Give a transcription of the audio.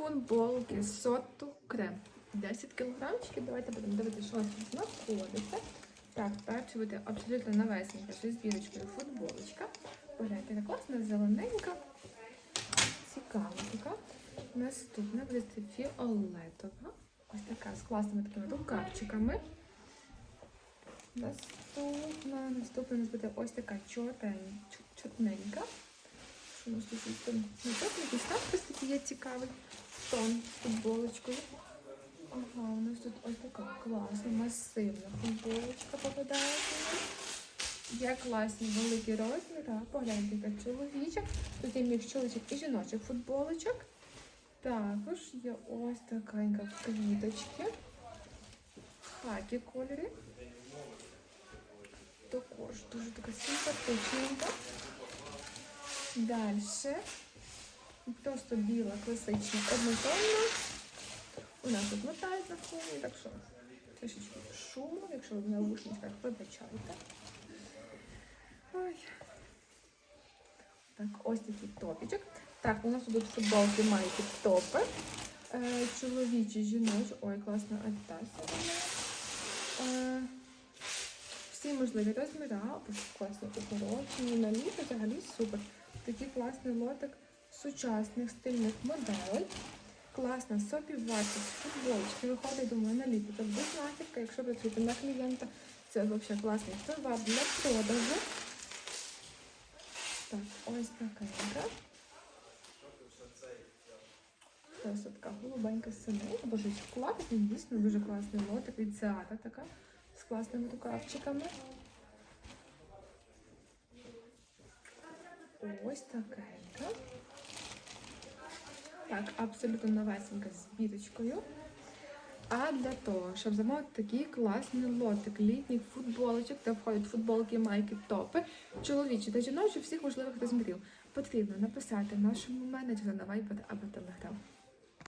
футболки Соту Крем. 10 кілограмчиків. Давайте будемо дивитися, що у нас тут знаходиться. Так, перше буде абсолютно новесенька, з бірочкою футболочка. Погляньте, яка класна, зелененька. Цікава така. Наступна буде фіолетова. Ось така з класними такими рукавчиками. Наступна, наступна у нас буде ось така чорнень- чорненька. Що у нас тут? Там написано, якийсь надпис такий є цікавий. Тон футболочкою. Ага, у нас тут ось така класна, масивна футболочка нас. Є класні великі розміри. Погляньте, яка чоловіча. Тут є між чоловічих і жіночих футболочок. Також є ось такенька квіточки. Хакі кольори. Також дуже така симпатичненька. Далі. Просто біла, класична, однотонна. У нас тут мотають на фоні, так що трішечки шуму, якщо ви в наушниках, вибачайте. Ой. Так, ось такий топічок. Так, у нас тут футболки майки топи. Е, чоловічі, жіночі. Ой, класна адітася. Е, всі можливі розміри, або класні укорочені, на літо взагалі супер. Такий класний лотик сучасних стильних моделей. Класна собівартість футболочки. Виходить, думаю, на літо. Це буде знахідка, якщо працюєте на клієнта. Це взагалі класний товар для продажу. Так, ось така. Ось така голубенька синенька, боже, класний, дійсно дуже класний лотик від Зара така, з класними рукавчиками. Ось такенька. Так, абсолютно новесенька з біточкою. А для того, щоб замовити такий класний лотик літніх футболочок, де входять футболки, майки, топи, чоловічі та жіночі всіх можливих розмірів, потрібно написати нашому менеджеру на Viber або Telegram.